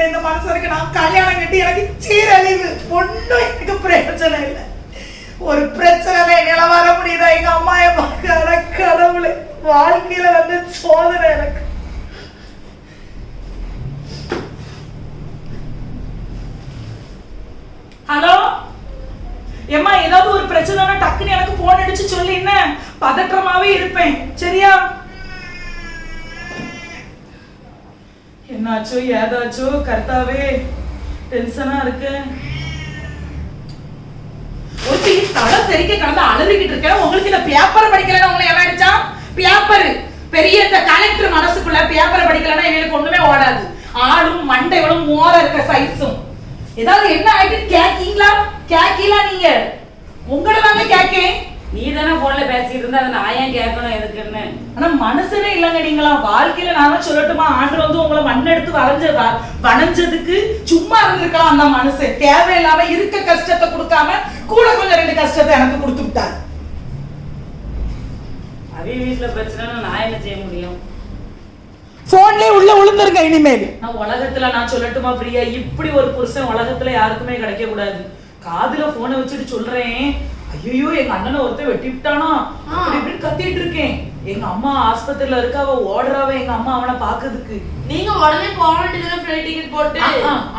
என்கிட்ட மாட்டிக்கிட்டேன் இந்த மனுஷனுக்கு நான் கல்யாணம் கட்டி எனக்கு சீரழிவு ஒண்ணும் எனக்கு பிரயோஜனம் இல்லை ஒரு பிரச்சனை என்னால வர முடியுதா எங்க அம்மா என் அட கடவுளை வாழ்க்கையில வந்து சோதனை எனக்கு ஹலோ ஏமா ஏதாவது ஒரு பிரச்சனைனா டக்குன்னு எனக்கு போன் அடிச்சு சொல்லி என்ன பதற்றமாவே இருப்பேன் சரியா என்னாச்சோ ஏதாச்சோ கர்த்தாவே டென்ஷனா இருக்கு. ஒருத்தி தலை தெறிக்க கடந்து அழுதுகிட்டு இருக்கேன். உங்களுக்கு இந்த பேப்பர் படிக்கலன்னு உங்களை எவன் அடிச்சா? பேப்பர் பெரிய இந்த கலெக்டர் மனசுக்குள்ள பேப்பர் படிக்கலன்னா எங்களுக்கு ஒண்ணுமே ஓடாது. ஆளும் மண்டைகளும் மோர இருக்க சைஸும் ஏதாவது என்ன ஆயிட்டு கேக்கீங்களா? கேக்கீங்களா நீங்க? உங்களை தாங்க கேக்கேன். நீ தானே போன்ல பேசிட்டு இருந்தா அதை நான் ஏன் கேட்கணும் எதுக்குன்னு? ஆனா மனசுனே இல்லைங்க நீங்களா? வாழ்க்கையில நான் சொல்லட்டுமா? ஆண்டு வந்து உங்களை மண்ணெடுத்து வரைஞ்ச வ- வணைஞ்சதுக்கு சும்மா இருந்திருக்கலாம் அந்த மனுஷன் தேவையில்லாம இருக்க கஷ்டத்தை கொடுக்காம கூட கொஞ்சம் ரெண்டு கஷ்டத்தை எனக்கு கொடுத்து விட்டாரு. அவி வீட்டுல பிரச்சனைனா நான் என்ன செய்ய முடியும்? போன்லயே உள்ள விழுந்துருங்க இனிமேல். நான் உலகத்துல நான் சொல்லட்டுமா பிரியா? இப்படி ஒரு புருஷன் உலகத்துல யாருக்குமே கிடைக்க கூடாது காதுல போனை வச்சுட்டு சொல்றேன். ஐயோ எங்க அண்ணனை ஒருத்தன் வெட்டி விட்டானா அப்படி இப்படின்னு கத்திட்டு இருக்கேன். எங்க அம்மா ஆஸ்பத்திரியில இருக்க அவ ஓடுறாவ எங்க அம்மா அவனை பாக்குறதுக்கு. நீங்க உடனே போக வேண்டியதுல ஃப்ளைட் டிக்கெட் போட்டு.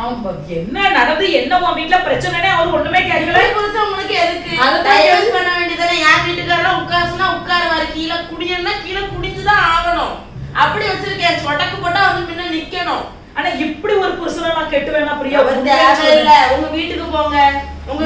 அவன் என்ன நடந்து என்ன உன் வீட்டுல பிரச்சனைனே அவர் ஒண்ணுமே கேட்கல. இப்படி புதுசா உங்களுக்கு எதுக்கு? அதுதான் டைவர்ஸ் பண்ண வேண்டியதானே என் வீட்டுக்காரலாம் உட்காருச்சுன்னா உட்காருவாரு. கீழே குடியன்னா கீழே குடிஞ்சுதான் ஆகணும். அப்படி வச்சிருக்கேன். சொடக்கு போட்டா வந்து முன்ன நிக்கணும். ஆனா இப்படி ஒரு புருஷனை நான் கெட்டு வேணா பிரியா? தேவையில்ல. உங்க வீட்டுக்கு போங்க. உங்க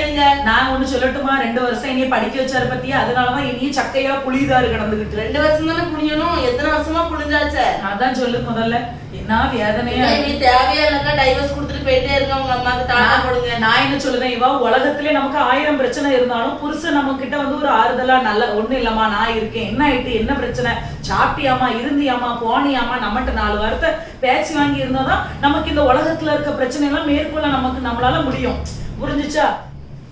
இருங்க. நான் ஒண்ணு சொல்லட்டுமா? ரெண்டு வருஷம் என்னைய படிக்க வச்சாரு பத்தியா? அதனாலதான் என்னையும் சக்கையா புளிதாரு கிடந்துகிட்டு. ரெண்டு வருஷம் தானே புளியணும். எத்தனை வருஷமா புளிஞ்சாச்சே? அதான் சொல்லு முதல்ல. என்ன வேதனையா நீ தேவையா இல்லக்கா. டைவர்ஸ் கொடுத்துட்டு போயிட்டே இருக்க உங்க அம்மாக்கு தாழ நான் என்ன சொல்லுவேன் இவா உலகத்திலே நமக்கு ஆயிரம் பிரச்சனை இருந்தாலும் புருஷன் நம்ம கிட்ட வந்து ஒரு ஆறுதலா நல்ல ஒண்ணு இல்லம்மா நான் இருக்கேன். என்ன ஆயிட்டு? என்ன பிரச்சனை? சாப்பிட்டியாமா இருந்தியாமா போனியாமா நம்மகிட்ட நாலு வாரத்தை பேச்சு வாங்கி இருந்தாதான் நமக்கு இந்த உலகத்துல இருக்க பிரச்சனை எல்லாம் மேற்கொள்ள நமக்கு நம்மளால முடியும். புரிஞ்சுச்சா?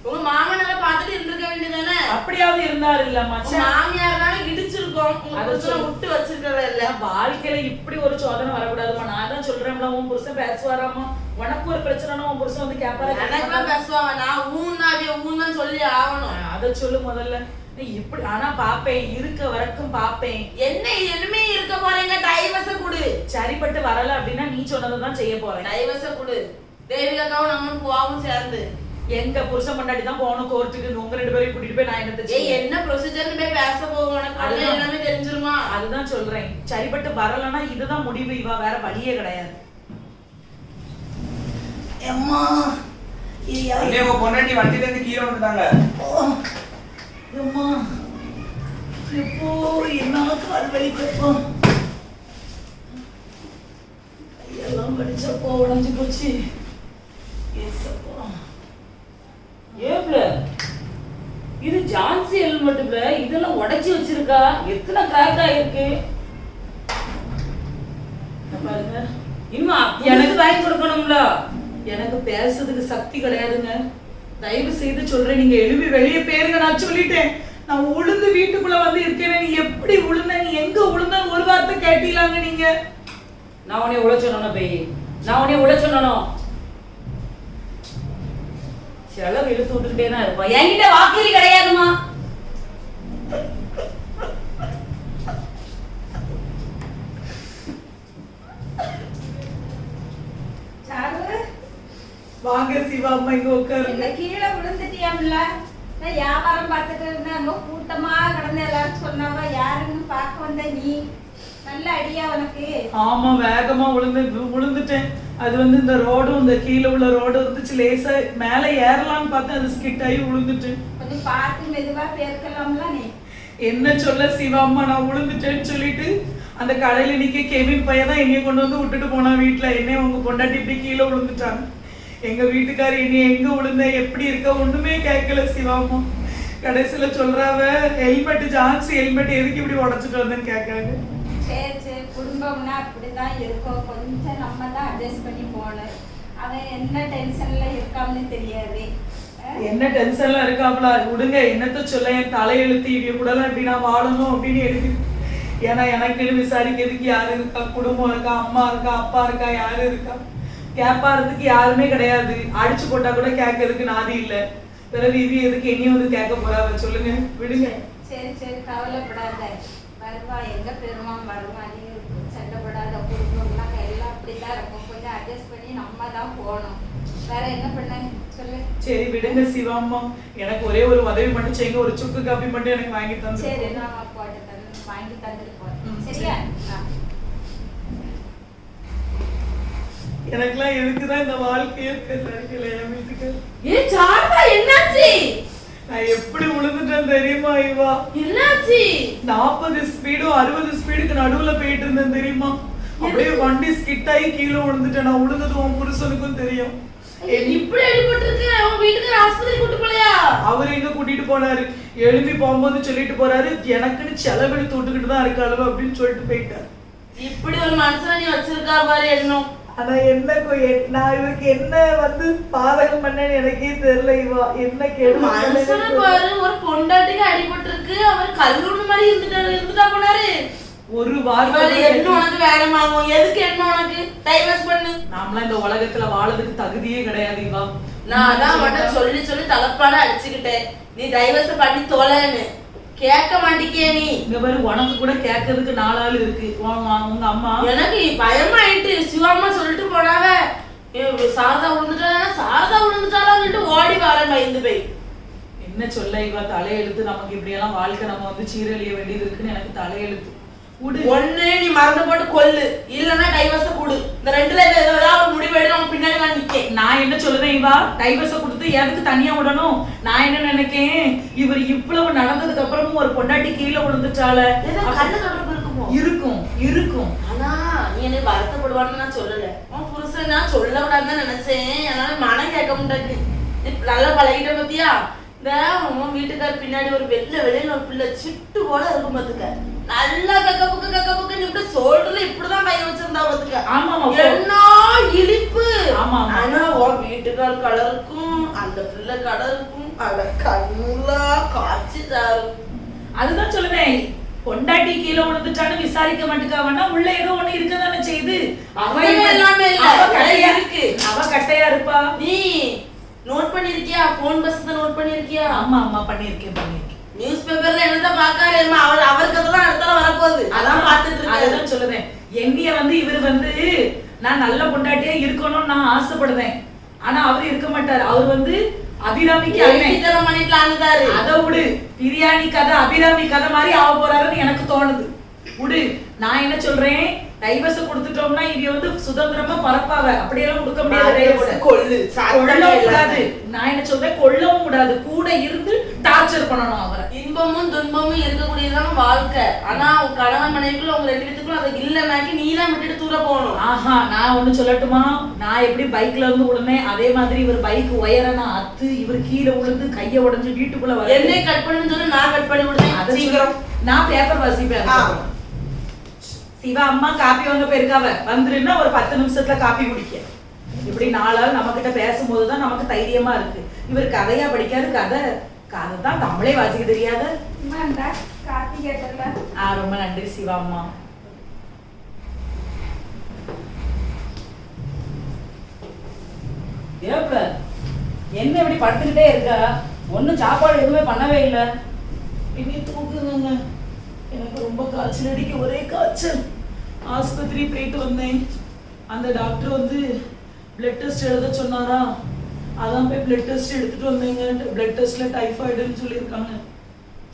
உங்க மாமனார பார்த்துட்டு இருந்திருக்க வேண்டியதானே அப்படியாவது இருந்தாரு இல்லம்மா மாமியார்னால இடிச்சிருக்கோம். விட்டு வச்சிருக்கவே இல்ல. வாழ்க்கையில இப்படி ஒரு சோதனை வரக்கூடாதுமா நான் தான் சொல்றேன்ல உன் புருஷன் பேசுவாராமா உனக்கு ஒரு பிரச்சனைனா உன் புருஷன் வந்து கேட்பாரு எனக்கெல்லாம் பேசுவாங்க. நான் ஊன்னாவிய ஊன்னு சொல்லி ஆகணும். அத சொல்லு முதல்ல. இப்படி ஆனா பாப்பேன் இருக்க வரைக்கும் பாப்பேன். என்ன இனிமே இருக்க போறீங்க? டைவர்ஸ குடு. சரிப்பட்டு வரல அப்படின்னா நீ சொன்னதான் செய்ய போறேன். டைவர்ஸ குடு. தேவிகாவும் நம்மளும் போவும் சேர்ந்து. எங்க புருஷன் முன்னாடி தான் போகணும் கோர்ட்டுக்கு. உங்க ரெண்டு பேரையும் கூட்டிட்டு போய் நான் என்னத்த ஏய் என்ன ப்ரொசீஜர்னு போய் பேச போவோம் அதுதான். எல்லாமே தெரிஞ்சிருமா? அதுதான் சொல்றேன். சரிப்பட்டு வரலன்னா இதுதான் முடிவு இவா வேற வழியே கிடையாது. அம்மா அண்ணே உங்க பொண்டாட்டி வண்டில இருந்து கீழே வந்துட்டாங்க. அம்மா எப்போ என்ன கால் வலிக்கப்போ கையெல்லாம் படிச்சப்போ உடஞ்சு போச்சு. ஏப்ல? இது ஜான்சி ஹெல்மெட் பிள இதெல்லாம் உடைச்சு வச்சிருக்கா? எத்தனை கிராக் ஆயிருக்கு? பாருங்க. எனக்கு வாங்கி கொடுக்கணும்ல? எனக்கு பேசுறதுக்கு சக்தி கிடையாதுங்க. தயவு செய்து சொல்றேன் நீங்க எழுப்பி வெளியே பேருங்க நான் சொல்லிட்டேன். நான் உளுந்து வீட்டுக்குள்ள வந்து இருக்கேன். நீ எப்படி உளுந்த? நீ எங்க உளுந்த ஒரு வார்த்தை கேட்டீங்களாங்க நீங்க? நான் உன்னை உள்ள பெய் நான் உனைய உள்ள செலவு இழுத்து விட்டுக்கிட்டே தான் இருப்பான் என்கிட்ட வாக்குறுதி கிடையாதுமா சாரு, வாங்க சிவா அம்மா இங்க என்ன உட்காருங்க கீழே விழுந்துட்டியாம்ல நான் வியாபாரம் பார்த்துட்டு இருந்தேன். கூட்டமா கிடந்து எல்லாரும் சொன்னாவ யாருன்னு பார்க்க வந்த நீ? நல்ல அடியா உனக்கு. ஆமா வேகமா விழுந்து விழுந்துட்டேன். அது வந்து இந்த ரோடும் இந்த கீழே உள்ள ரோடு இருந்துச்சு லேசா மேல ஏறலாம்னு பார்த்தேன் அது ஸ்கிட் ஆகி விழுந்துட்டேன் கொஞ்சம் பார்த்து மெதுவா பேர்க்கலாம்ல நீ? என்ன சொல்ல சிவா அம்மா நான் விழுந்துட்டேன்னு சொல்லிட்டு அந்த கடையில நிக்க கெவின் பையன் தான் என்னைய கொண்டு வந்து விட்டுட்டு போனான் வீட்டுல என்னைய உங்க பொண்டாட்டி இப்படி கீழே விழுந்துட்டாங்க எங்க வீட்டுக்காரர் என்னைய எங்க விழுந்த எப்படி இருக்க ஒண்ணுமே கேட்கல சிவாமா கடைசியில சொல்றாவ ஹெல்மெட் ஜான்சி ஹெல்மெட் எதுக்கு இப்படி உடைச்சிட்டு வந்தேன்னு கேட்காங்க சரி சரி குடும்பம்னா அப்படிதான் இருக்கும். கொஞ்சம் நம்ம தான் அட்ஜஸ்ட் பண்ணி போகணும். அவன் என்ன டென்ஷன்ல இருக்கான்னு தெரியாது. என்ன டென்ஷன்ல இருக்காப்ல விடுங்க என்னத்த சொல்ல? என் தலையெழுத்து இவங்க கூடலாம் இப்படி நான் வாழணும் அப்படின்னு எழுதி ஏன்னா எனக்குன்னு விசாரிக்கிறதுக்கு யாரு இருக்கா? குடும்பம் இருக்கா? அம்மா இருக்கா? அப்பா இருக்கா? யாரு இருக்கா? கேட்பாறதுக்கு யாருமே கிடையாது. அடிச்சு போட்டா கூட கேட்கறதுக்கு நாதி இல்ல. பிறகு இது எதுக்கு என்னையும் வந்து கேட்க போறாங்க சொல்லுங்க. விடுங்க. சரி சரி கவலைப்படாத. வருவா எங்க பெருமான் வருவா நீ சண்டைப்படாத குடும்பம்னா எல்லாம் அப்படிதான் இருக்கும். கொஞ்சம் அட்ஜஸ்ட் பண்ணி நம்ம தான் போகணும். வேற என்ன பண்ண? சொல்லு. சரி விடுங்க சிவாம்மா எனக்கு ஒரே ஒரு உதவி மட்டும் செய்யுங்க ஒரு சுக்கு காப்பி மட்டும் எனக்கு வாங்கி சரி தந்து நான் போட்டு தந்து வாங்கி தந்துட்டு போறேன். சரியா. எனக்குலாம் எதுக்குதான் இந்த வாழ்க்கையே தெரியல என் வீட்டுக்கு. ஏ சாரதா என்னாச்சு? நான் எப்படி விழுந்துட்டேன் தெரியுமா இவா? என்னாச்சு? நாற்பது ஸ்பீடும் அறுபது ஸ்பீடுக்கு நடுவுல போயிட்டு இருந்தேன் தெரியுமா? அப்படியே வண்டி ஸ்கிட் ஆகி கீழே விழுந்துட்டேன். நான் விழுந்தது உன் புருஷனுக்கும் தெரியும். இப்படி அடிபட்டிருக்கு. அவன் வீட்டுக்கு ஆஸ்பத்திரி கூட்டு போலையா? அவர் எங்க கூட்டிட்டு போனாரு? எழுப்பி போகும்போது சொல்லிட்டு போறாரு எனக்குன்னு செலவெடுத்து விட்டுக்கிட்டு தான் இருக்காளு அப்படின்னு சொல்லிட்டு போயிட்டாரு. இப்படி ஒரு மனுஷனை நீ வச்சிருக்கா பாரு எண்ணம் ஆனா என்ன நான் இவருக்கு என்ன வந்து பாதகம் பண்ணேன்னு எனக்கே தெரியல. இவா என்ன கேடு பாரு ஒரு பொண்டாட்டிக்கு அடிபட்டிருக்கு அவர் கல்லூரி மாதிரி இருந்துட்டாரு இருந்துட்டா போனாரு. ஒரு வாரம் என்ன உனக்கு வேலைமாகும் எதுக்கு என்ன உனக்கு? டைவர்ஸ் பண்ணு. நாமலாம் இந்த உலகத்துல வாழறதுக்கு தகுதியே கிடையாது இவா. நான் அதான் மட்டும் சொல்லி சொல்லி தலப்பாட அடிச்சுக்கிட்டேன். நீ டைவர்ஸ் பண்ணி தொலைன்னு. கேட்க மாட்டிக்கிய நீ. இங்க பாரு உனக்கு கூட கேட்கறதுக்கு நாலாள் இருக்கு. உங்க அம்மா. எனக்கு பயமாயிட்டு சிவாமா சொல்லிட்டு போனாவ. ஏ, சாரதா விழுந்துட்டா சாரதா விழுந்துட்டாலான்னு சொல்லிட்டு ஓடி வரேன் பயந்து போய். என்ன சொல்ல இவ தலையெழுத்து நமக்கு இப்படி எல்லாம் வாழ்க்கை நம்ம வந்து சீரழிய வேண்டியது இருக்குன்னு எனக்கு தலையெழுத்து. ஒண்ணு நீ மறந்து போட்டு கொல்லு. இல்லன்னா டைவர்ஸ கொடு. இந்த ரெண்டுல ஏதோ ஏதாவது ஒரு முடிவு எடு உன் பின்னாடி நான் நிக்கேன். நான் என்ன சொல்லுவேன் இவா? டைவர்ஸ கொடுத்து எதுக்கு தனியா விடணும்? நான் என்ன நினைக்கேன்? இவர் இவ்வளவு நடந்ததுக்கு அப்புறமும் ஒரு பொண்டாட்டி கீழே விழுந்துட்டால. கண்ணு தொடர்பு இருக்குமோ? இருக்கும் இருக்கும். ஆனா நீ என்னை வருத்தப்படுவான்னு நான் சொல்லல. உன் புருஷன் நான் சொல்ல விடாதுன்னு நினைச்சேன். என்னால மனம் கேட்க முடியாது நல்லா பழகிட்ட பத்தியா? இந்த உன் வீட்டுக்கார் பின்னாடி ஒரு வெள்ளை வெளியில ஒரு பிள்ளை சிட்டு போல இருக்கும் பாத்துக்க. நல்லா கக்க புக்கு கக்க புக்கு இப்படி சொல்றதுல இப்படிதான் கை வச்சிருந்தா பாத்துக்க. ஆமா. என்ன இழிப்பு. ஆமா. ஆனா உன் வீட்டுக்கார் கலருக்கும் அந்த பிள்ளை கலருக்கும் அட கண்ணுலா காட்சி தாரும் அதுதான் சொல்லுவேன். பொண்டாட்டி கீழே விழுந்துட்டான்னு விசாரிக்க மாட்டேக்காவன்னா உள்ள ஏதோ ஒண்ணு இருக்கதானே செய்யுது அவ எல்லாமே இல்ல. அவ கட்டையா இருக்கு. அவ கட்டையா இருப்பா? நீ நோட் பண்ணிருக்கியா? போன் பஸ் நோட் பண்ணிருக்கியா? ஆமா ஆமா பண்ணிருக்கேன் பண்ணிருக்கேன். நியூஸ் பேப்பர்ல என்னதான் பாக்காரு அவர் அவருக்கு அதெல்லாம் அடுத்தால வரப்போகுது. அதான் பாத்துட்டு இருக்காரு. சொல்லுவேன். என்னைய வந்து இவர் வந்து நான் நல்ல பொண்டாட்டியா இருக்கணும்னு நான் ஆசைப்படுவேன். ஆனா அவர் இருக்க மாட்டார். அவர் வந்து அபிராமிக்கு அண்ணன். இதெல்லாம் பண்ணிக்கலான்னு அதை விடு. பிரியாணி கதை அபிராமி கதை மாதிரி ஆக போறாருன்னு எனக்கு தோணுது. விடு. நான் என்ன சொல்றேன்? டைவர்ஸ் கொடுத்துட்டோம்னா இவ வந்து சுதந்திரமா பரப்பாவ அப்படியெல்லாம் கொடுக்க முடியாது கொள்ளு கொல்லவும் கூடாது. நான் என்ன சொல்றேன்? கொல்லவும் கூடாது. கூட இருந்து டார்ச்சர் பண்ணணும் அவரை. இன்பமும் துன்பமும் இருக்கக்கூடியதுதான் வாழ்க்கை. ஆனா கணவன் மனைவிக்குள்ள உங்க ரெண்டு பேத்துக்குள்ள அதை இல்லைனாக்கி நீ தான் விட்டுட்டு தூர போகணும். ஆஹா நான் ஒண்ணு சொல்லட்டுமா? நான் எப்படி பைக்ல இருந்து விழுந்தேன் அதே மாதிரி இவர் பைக் ஒயர நான் அத்து இவர் கீழே விழுந்து கைய உடைஞ்சு வீட்டுக்குள்ள வர என்னை கட் பண்ணுன்னு சொல்லி நான் கட் பண்ணி விடுறேன் நான் பேப்பர் வாசிப்பேன். சிவா அம்மா காப்பி வாங்க போயிருக்காவ. வந்துருன்னா ஒரு பத்து நிமிஷத்துல காப்பி குடிக்க. இப்படி நாளால் நம்ம கிட்ட பேசும்போது தான் நமக்கு தைரியமா இருக்கு. இவர் கதையா படிக்காது கதை. கதை தான் தமிழே வாசிக்க தெரியாத. இம்மாண்டா காப்பி கேட்டல. ஆ ரொம்ப நன்றி சிவா அம்மா. ஏப்ல என்ன இப்படி படுத்துக்கிட்டே இருக்கா? ஒண்ணும் சாப்பாடு எதுவுமே பண்ணவே இல்லை. இனி தூக்குங்க எனக்கு ரொம்ப காய்ச்சல் அடிக்க ஒரே காய்ச்சல். ஆஸ்பத்திரி போயிட்டு வந்தேன். அந்த டாக்டர் வந்து பிளட் டெஸ்ட் எழுத சொன்னாரா? அதான் போய் பிளட் டெஸ்ட் எடுத்துட்டு வந்தேங்க பிளட் டெஸ்ட்ல டைஃபாய்டுன்னு சொல்லியிருக்காங்க.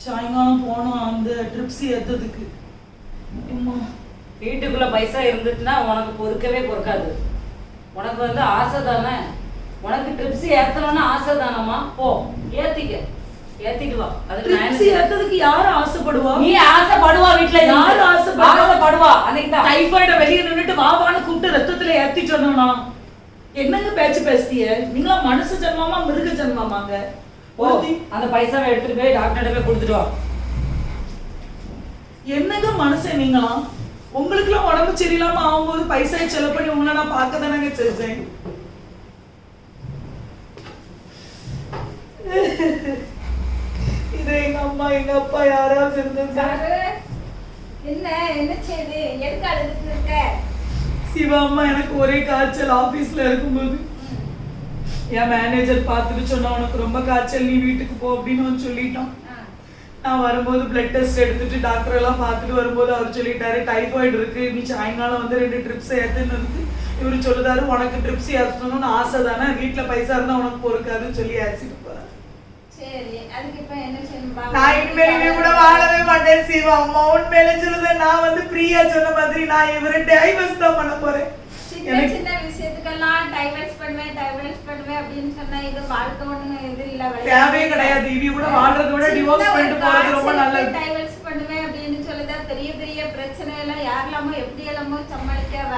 சாயங்காலம் போனோம் அந்த ட்ரிப்ஸ் ஏத்ததுக்கு வீட்டுக்குள்ள பைசா இருந்துச்சுன்னா உனக்கு பொறுக்கவே பொறுக்காது. உனக்கு வந்து ஆசை தானே? உனக்கு ட்ரிப்ஸ் ஏத்தணும்னு ஆசை தானம்மா? போ ஏத்திக்க. ஏத்திட்டு வா அதுக்கு நான் என்ன ட்ரிப்ஸ் ஏத்ததுக்கு யாரு ஆசைப்படுவா? நீ ஆசைப்படுவா வீட்ல. யாரு ஆசைப்படுவா? அன்னைக்கு தான். டைஃபாய்ட வெளிய நின்னுட்டு வாவான்னு கூப்பிட்டு ரத்தத்துல ஏத்தி சொன்னா என்னங்க பேச்சு பேசிய நீங்களா மனுஷ ஜென்மமா மிருக ஜென்மமாங்க? ஒருத்தி அந்த பைசாவை எடுத்துட்டு போய் டாக்டர்கிட்ட போய் கொடுத்துட்டு வா. என்னங்க மனுஷன் நீங்களாம் உங்களுக்குலாம் உடம்பு சரியில்லாம ஆகும்போது பைசா செலவு பண்ணி உங்களை நான் பார்க்க தானங்க செஞ்சேன் இது எங்க அம்மா எங்க அப்பா யாராவது இருந்திருந்தாங்க சாரு, என்ன? என்ன செய்யுது எதுக்கு அழுதுட்டு இருக்க? சிவா அம்மா எனக்கு ஒரே காய்ச்சல் ஆபீஸ்ல இருக்கும்போது. என் மேனேஜர் பார்த்துட்டு சொன்னா உனக்கு ரொம்ப காய்ச்சல் நீ வீட்டுக்கு போ அப்படின்னு சொல்லிட்டான். நான் வரும்போது பிளட் டெஸ்ட் எடுத்துட்டு டாக்டர் எல்லாம் பார்த்துட்டு வரும்போது அவர் சொல்லிட்டாரு டைஃபாய்டு இருக்கு நீ சாயங்காலம் வந்து ரெண்டு ட்ரிப்ஸ் ஏத்துன்னு இருக்கு இவரு சொல்லுதாரு உனக்கு ட்ரிப்ஸ் ஏற்றணும்னு ஆசை தானே வீட்டுல பைசா இருந்தா உனக்கு பொறுக்காதுன்னு சொல்லி ஏசிட்டு நான் இனிமேல் இவன் கூட வாழவே மாட்டேன் சிவா. அம்மா உண்மையில சொல்லுதேன் நான் வந்து பிரியா சொன்ன மாதிரி நான் இவரை டைவர்ஸ் தான் பண்ண போறேன். சின்ன விஷயத்துக்கெல்லாம் டைவர்ஸ் பண்ணுவேன் டைவர்ஸ் பண்ணுவேன் அப்படின்னு சொன்னா இது வாழ்க்கை ஒண்ணு இது இல்ல. தேவையே கிடையாது. இவ கூட வாழ்றதை விட டிவோர்ஸ் பண்ணிட்டு போறது ரொம்ப நல்லது. டைவர்ஸ் பண்ணுவேன் அப்படின்னு சொல்லுதா பெரிய பெரிய பிரச்சனை எல்லாம் யாரெல்லாமோ எப்படி எல்லாமோ சமாளிக்காவ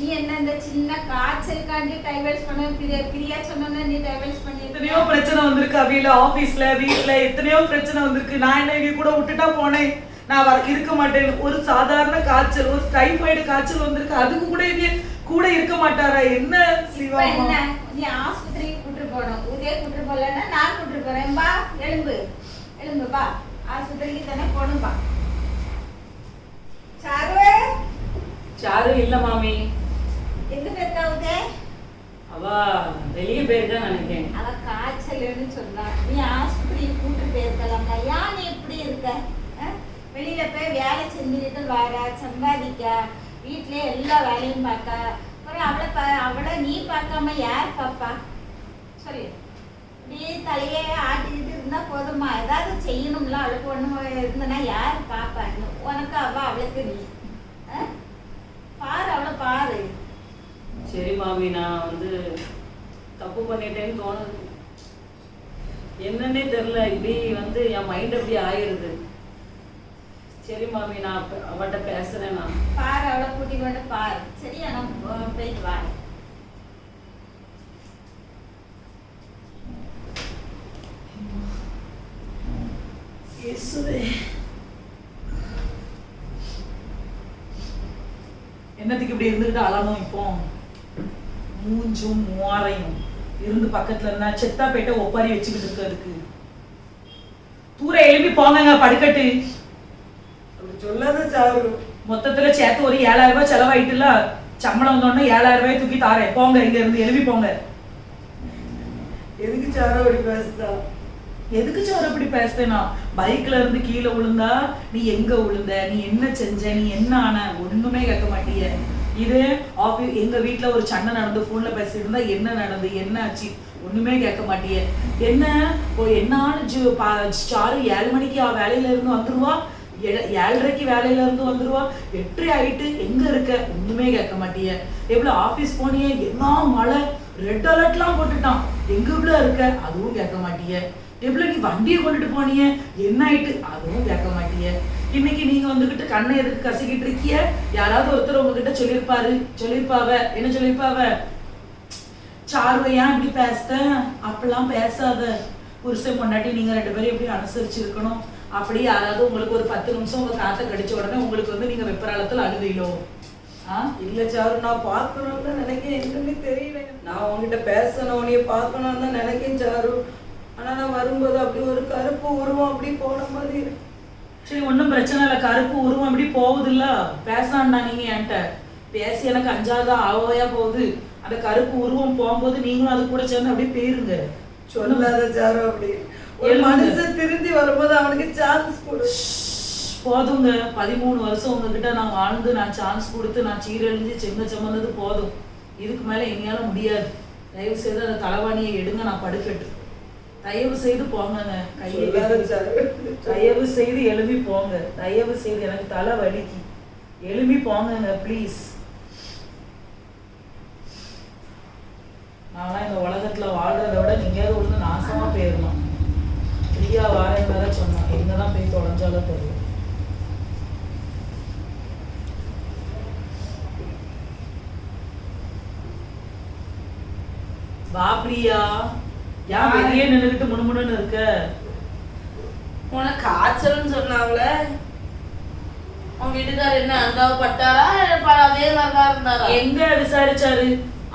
நீ என்ன இந்த சின்ன காய்ச்சலுக்காண்டி டைவர்ஸ் பண்ணுவேன் பிரியா பிரியா சொன்னோன்னு நீ டைவர்ஸ் பண்ணி எத்தனையோ பிரச்சனை வந்திருக்கு அவியில ஆபீஸ்ல வீட்ல எத்தனையோ பிரச்சனை வந்திருக்கு. நான் என்ன இவ கூட விட்டுட்டா போனேன். நான் வர இருக்க மாட்டேன். ஒரு சாதாரண காய்ச்சல் ஒரு டைஃபாய்டு காய்ச்சல் வந்திருக்கு. அதுக்கு கூட இவ கூட இருக்க மாட்டாரா? என்ன சிவா என்ன? நீ ஆஸ்பத்திரிக்கு கூட்டு போகணும். உதய கூட்டு போகலன்னா நான் கூட்டு போறேன். பா எலும்பு எலும்பு பா ஆஸ்பத்திரிக்கு தானே போகணும் பா சாரு? சாரு இல்ல மாமி. எங்க போயிருக்கா உதய அவ வெளியே போயிருக்கா நினைக்கிறேன். அவ காய்ச்சல்னு சொன்னா நீ ஆஸ்பத்திரிக்கு கூட்டு போயிருக்கலாம்ல ஏன் நீ இப்படி இருக்க? வெளியில போய் வேலை செஞ்சுக்கிட்டு வர சம்பாதிக்க. வீட்லயே எல்லா வேலையும் பார்க்க அப்புறம் அவளை பா அவளை நீ பார்க்காம யார் பாப்பா? சொல்லு இப்படியே தலையே ஆட்டிக்கிட்டு இருந்தா போதுமா? ஏதாவது செய்யணும்ல அவளுக்கு ஒண்ணு இருந்தனா யார் பாப்பா? உனக்கு அவ அவளுக்கு நீ? பாரு அவளை பாரு. சரி மாமி நான் வந்து தப்பு பண்ணிட்டேன்னு தோணுது. என்னன்னே தெரியல இப்படி வந்து என் மைண்ட் அப்படி ஆயிருது. சரி மாமி நான் அவட்ட பேசுறேன் நான். பாரு அவளை கூட்டி கொண்டு பாரு. சரியா நான் போயிட்டு இயேசுவே. என்னத்துக்கு இப்படி இருந்துகிட்டு அழணும் இப்போ? மூஞ்சும் மூவாரையும் இருந்து பக்கத்துல இருந்தா செத்தா போயிட்ட ஒப்பாரி வச்சுக்கிட்டு இருக்கிறதுக்கு. தூர எழுப்பி போங்கங்க படுக்கட்டு. மொத்தத்துல சேர்த்து ஒரு ஏழாயிரம் ரூபாய் செலவாயிட்டுல சம்பளம் வந்தோடனே ஏழாயிரம் ரூபாய் தூக்கி தாரேன். போங்க இங்க இருந்து எழுப்பி போங்க. எதுக்கு சாரு அப்படி பேசுதா? எதுக்கு சார் அப்படி பேசுறேனா பைக்ல இருந்து கீழே விழுந்தா நீ எங்க விழுந்த? நீ என்ன செஞ்ச? நீ என்ன ஆன? ஒண்ணுமே கேட்க மாட்டிய. இது ஆபி எங்க வீட்டுல ஒரு சண்டை நடந்து போன்ல பேசிட்டு இருந்தா என்ன நடந்து என்ன ஆச்சு? ஒண்ணுமே கேட்க மாட்டியே. என்ன? ஓ என்ன சாரு ஏழு மணிக்கு வேலையில இருந்து வந்துருவா. ஏழரைக்கு வேலையில இருந்து வந்துருவா. எட்டரை ஆயிட்டு எங்க இருக்க? ஒண்ணுமே கேட்க மாட்டிய. எவ்வளவு ஆபீஸ் போனியே? என்ன மழை? ரெட் அலர்ட்லாம் போட்டுட்டான். எங்க உள்ள இருக்க? அதுவும் கேட்க மாட்டிய. எவ்வளவு நீ வண்டியை கொண்டுட்டு போனிய? என்ன ஆயிட்டு? அதுவும் கேட்க மாட்டிய. இன்னைக்கு நீங்க வந்துகிட்டு கண்ணை எதுக்கு கசிக்கிட்டு இருக்கிய? யாராவது ஒருத்தர் உங்ககிட்ட சொல்லியிருப்பாரு. சொல்லியிருப்பாவ? என்ன சொல்லியிருப்பாவ? சார்வையா இப்படி பேசுத? அப்படிலாம் பேசாத. புருஷன் பொண்டாட்டி நீங்க ரெண்டு பேரும் எப்படி அனுசரிச்சு இருக்கணும் அப்படி யாராவது உங்களுக்கு ஒரு பத்து நிமிஷம் உங்க காத்த கடிச்ச உடனே உங்களுக்கு வந்து நீங்க வெப்பராளத்துல அழுவீங்களோ இல்ல சாரு நான் பார்க்கணும்னு நினைக்கிறேன் என்னன்னு தெரியல நான் உன்கிட்ட பேசணும் உன்னைய பார்க்கணும்னு தான் நினைக்கிறேன் சாரு. ஆனா நான் வரும்போது அப்படி ஒரு கருப்பு உருவம் அப்படி போன மாதிரி சரி ஒன்றும் பிரச்சனை இல்லை. கருப்பு உருவம் எப்படி போகுதுல்ல. பேசாண்டா நீங்க என்கிட்ட. பேசி எனக்கு அஞ்சாவது ஆவையா போகுது. அந்த கருப்பு உருவம் போகும்போது நீங்களும் அது கூட சேர்ந்து அப்படியே போயிருங்க. சொல்லாத சாரு அப்படி. ஒரு. மனுஷன் திருந்தி வரும்போது அவனுக்கு சான்ஸ் கொடு. போதுங்க. பதிமூணு வருஷம் உங்ககிட்ட நான் வாழ்ந்து நான் சான்ஸ் கொடுத்து நான் சீரழிஞ்சு செங்க சுமந்தது போதும். இதுக்கு மேல என்னால முடியாது. தயவு செய்து அந்த தலைவாணியை எடுங்க நான் படுக்கட்டு. தயவு செய்து போங்கங்க. கையை. சாரு. தயவு செய்து எழுப்பி போங்க. தயவு செய்து எனக்கு தலை வலிக்கு. எழுப்பி போங்கங்க ப்ளீஸ் நான்லாம் இந்த உலகத்துல வாழ்றதை விட நீங்க விழுந்து நாசமா போயிடலாம் பிரியா வார தான் தெரியும். வா பிரியா. ஏன் வெளியே நின்னுகிட்டு முணுமுணுன்னு இருக்க? உனக்கு காய்ச்சல்னு சொன்னாங்கள. உன் வீட்டுக்காரர் என்ன அங்காவ பட்டாரா அதே மாதிரி தான் இருந்தாரா? எங்க விசாரிச்சாரு?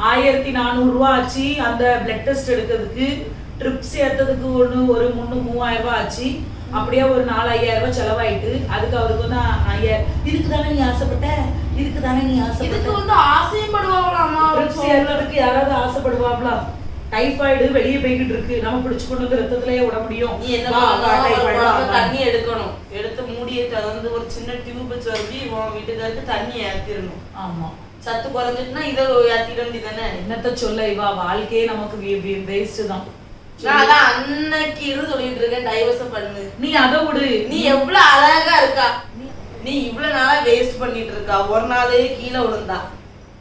ஆயிரத்தி நானூறு ரூபா ஆச்சு அந்த பிளட் டெஸ்ட் எடுக்கிறதுக்கு. ட்ரிப்ஸ் ஏத்ததுக்கு ஒண்ணு ஒரு மூணு மூவாயிரம் ரூபாய் ஆச்சு. அப்படியே ஒரு நாலு ஐயாயிரம் ரூபாய் செலவாயிட்டு அதுக்கு அவருக்கு வந்து ஐயாயிரம். இதுக்கு தானே நீ ஆசைப்பட்ட? இதுக்கு தானே நீ இதுக்கு ஆசைப்பட்ட வந்து ஆசையும் படுவாங்களாமா ஏத்ததுக்கு யாராவது ஆசைப்படுவாங்களா? டைஃபாய்டு வெளியே போய்கிட்டு இருக்கு. நம்ம பிடிச்சு கொண்டு வந்து ரத்தத்திலேயே விட முடியும். நீ என்ன. தண்ணி எடுக்கணும். எடுத்து மூடியை திறந்து ஒரு சின்ன டியூப் வச்சு வரி உன் வீட்டுக்காருக்கு தண்ணி ஏத்திடணும். ஆமா. சத்து குறைஞ்சிட்டுனா இதை ஏத்திட வேண்டியதானே என்னத்த சொல்ல இவா? வாழ்க்கையே நமக்கு வேஸ்ட் தான். அன்னைக்கு இருந்து சொல்லிட்டு இருக்கேன். டைவர்ஸ் பண்ணு. நீ அதை விடு. நீ எவ்வளவு அழகா இருக்கா? நீ இவ்வளவு நாளா வேஸ்ட் பண்ணிட்டு இருக்கா? ஒரு நாளே கீழே விழுந்தா.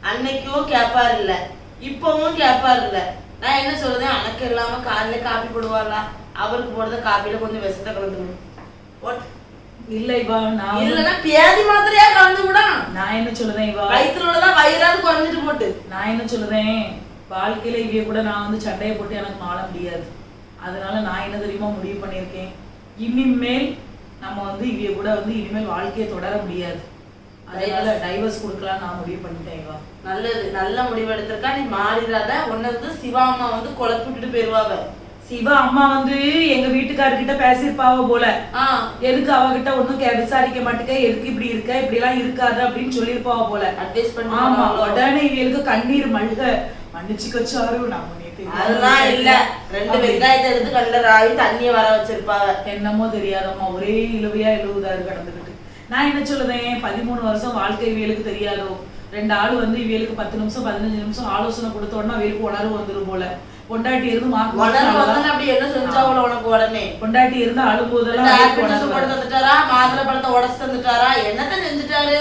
அன்னைக்கும் கேப்பார் இல்ல. இப்பவும் கேப்பார் இல்ல. நான் என்ன சொல்றேன்? அனக்கு இல்லாம காலையில காப்பி போடுவாளா? அவருக்கு போடுறத காப்பியில கொஞ்சம் விஷத்தை கலந்துக்கணும். போட்டு இல்ல இவா நான் இல்லன்னா பியாதி மாத்திரையா கலந்து விடா. நான் என்ன சொல்லுதேன் இவா? வயிற்றுல உள்ளதான் வயிறாது குறைஞ்சிட்டு போட்டு. நான் என்ன சொல்லுதேன் வாழ்க்கையில இவிய கூட நான் வந்து சட்டையை போட்டு எனக்கு மாள முடியாது. அதனால நான் என்ன தெரியுமா முடிவு பண்ணியிருக்கேன்? இனிமேல் நம்ம வந்து இவிய கூட வந்து இனிமேல் வாழ்க்கையை தொடர முடியாது. அதனால டைவர்ஸ் கொடுக்கலாம் நான் முடிவு பண்ணிட்டேன் இவா. நல்லது. நல்ல முடிவு எடுத்திருக்கா. நீ மாறிடாத. உன்னது சிவா அம்மா வந்து குழப்பி விட்டுட்டு போயிருவாங்க. சிவா அம்மா வந்து எங்க வீட்டுக்காரர்கிட்ட பேசியிருப்பாவ போல. ஆஹ் எதுக்கு அவகிட்ட ஒண்ணும் கே விசாரிக்க மாட்டேங்க எதுக்கு இப்படி இருக்க? இப்படி எல்லாம் இருக்காது அப்படின்னு சொல்லியிருப்பாவ போல. அட்வைஸ் பண்ணி ஆமா. உடனே இவளுக்கு கண்ணீர் மல்க. மன்னிச்சுக்க சாரு நான் நேத்து அதெல்லாம் இல்ல. ரெண்டு. வெங்காயத்தை எடுத்து கண்ட ராவி தண்ணிய வர வச்சிருப்பாங்க. என்னமோ தெரியாதம்மா. ஒரே இழுவையா இழுவுதாரு கடந்துகிட்டு நான் என்ன சொல்லுதேன் பதிமூணு வருஷம் வாழ்க்கை இவியலுக்கு தெரியாதோ? ரெண்டு ஆள் வந்து இவியலுக்கு பத்து நிமிஷம் பதினஞ்சு நிமிஷம் ஆலோசனை கொடுத்த உடனே அவியலுக்கு உணர்வு வந்துரும் போல. பொண்டாட்டி இருந்து அப்படி என்ன செஞ்சாவளோ உனக்கு உடனே? பொண்டாட்டி இருந்து அழும்போதெல்லாம் அவளுக்கு போட்டு. தந்துட்டாரா? மாதுளை பழத்தை உடச்சு தந்துட்டாரா? என்னத்த செஞ்சுட்டாரு?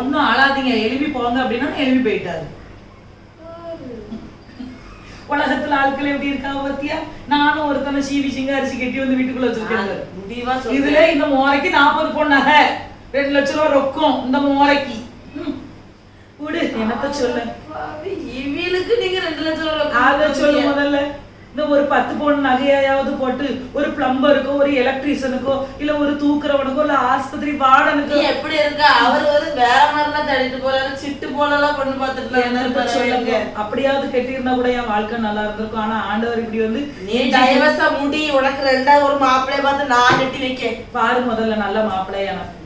ஒண்ணும் அழாதீங்க எழுப்பி போங்க அப்படின்னா எழுப்பி போயிட்டாரு. உலகத்துல ஆட்கள் எப்படி இருக்காங்க பத்தியா? நானும் ஒருத்தனை சீவி சிங்காரிசி கட்டி வந்து வீட்டுக்குள்ள வச்சிருக்கேன் இதுல இந்த மோரைக்கு நாற்பது பொண்ணாக. ரெண்டு லட்சம் ரூபா ரொக்கம் இந்த மோரைக்கு. விடு என்னத்த சொல்ல? இவளுக்கு நீங்க ரெண்டு லட்சம் ரூபாய் அத சொல்லு. முதல்ல. இந்த ஒரு பத்து பவுன் நகையாவது போட்டு ஒரு பிளம்பருக்கோ ஒரு எலக்ட்ரீஷியனுக்கோ இல்ல ஒரு தூக்குறவனுக்கோ இல்ல ஆஸ்பத்திரி வார்டனுக்கோ. எப்படி இருக்க? அவர் வந்து வேற மாதிரிலாம் தள்ளிட்டு போறாரு சிட்டு போலலாம் பொண்ணு பார்த்துட்டு சொல்லுங்க? அப்படியாவது கட்டியிருந்தா கூட என் வாழ்க்கை நல்லா இருந்திருக்கும். ஆனா ஆண்டவர் இப்படி வந்து நீ டைவர்ஸா முடி உனக்கு ரெண்டா ஒரு மாப்பிள்ளைய பார்த்து நான் கட்டி வைக்க பாரு முதல்ல நல்ல மாப்பிள்ளை எனக்கு.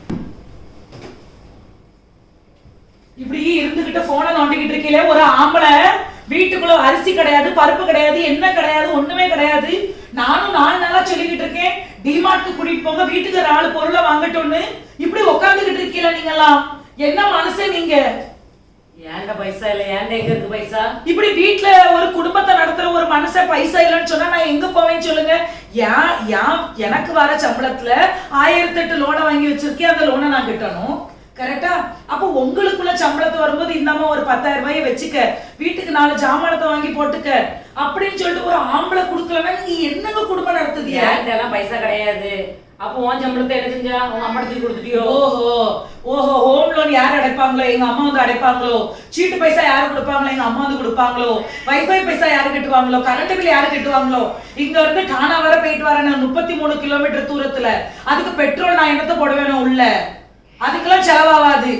இப்படி இருந்துகிட்ட போனை நோண்டிக்கிட்டு இருக்கீங்களே ஒரு ஆம்பளை. வீட்டுக்குள்ள அரிசி கிடையாது பருப்பு கிடையாது என்ன கிடையாது ஒண்ணுமே கிடையாது. நானும் நாலு நாளா சொல்லிக்கிட்டு இருக்கேன் டிமார்ட்க்கு கூட்டிட்டு போங்க வீட்டுக்கு நாலு பொருளை வாங்கட்டும்னு. இப்படி உட்காந்துக்கிட்டு இருக்கீங்களா நீங்கெல்லாம்? என்ன மனசு நீங்க? ஏன்டா பைசா இல்ல? ஏன்டா எங்க இருக்கு பைசா? இப்படி வீட்ல ஒரு குடும்பத்தை நடத்துற ஒரு மனுஷன் பைசா இல்லைன்னு சொன்னா நான் எங்க போவேன்னு சொல்லுங்க? எனக்கு வர சம்பளத்துல ஆயிரத்தி எட்டு லோனை வாங்கி வச்சிருக்கேன். அந்த லோனை நான் கட்டணும். கரெக்டா அப்போ உங்களுக்குள்ள சம்பளத்தை வரும்போது இந்தாம ஒரு பத்தாயிரம் ரூபாயை வச்சுக்க. வீட்டுக்கு நாலு ஜாமானத்தை வாங்கி போட்டுக்க. அப்படின்னு சொல்லிட்டு ஒரு ஆம்பளை கொடுக்கலன்னா நீங்க என்னங்க குடும்பம் நடத்துதியா ஏன்டா எல்லாம் பைசா கிடையாது. அப்போ உன் சம்பளத்தை என்ன செஞ்சா உங்க அம்மா தூக்கி கொடுத்துட்டியோ? ஓஹோ ஓஹோ ஹோம் லோன் யார் அடைப்பாங்களோ? எங்க அம்மா வந்து அடைப்பாங்களோ? சீட்டு பைசா யாரு கொடுப்பாங்களோ? எங்க அம்மா வந்து கொடுப்பாங்களோ? வைஃபை பைசா யாரு கட்டுவாங்களோ? கரண்ட் பில் யாரு கட்டுவாங்களோ? இங்க இருந்து டானா வர போயிட்டு வரேன் முப்பத்தி மூணு கிலோமீட்டர் தூரத்துல. அதுக்கு பெட்ரோல் நான் என்னத்த போட வேணும் உள்ள? அதுக்கெல்லாம் செலவாகாது.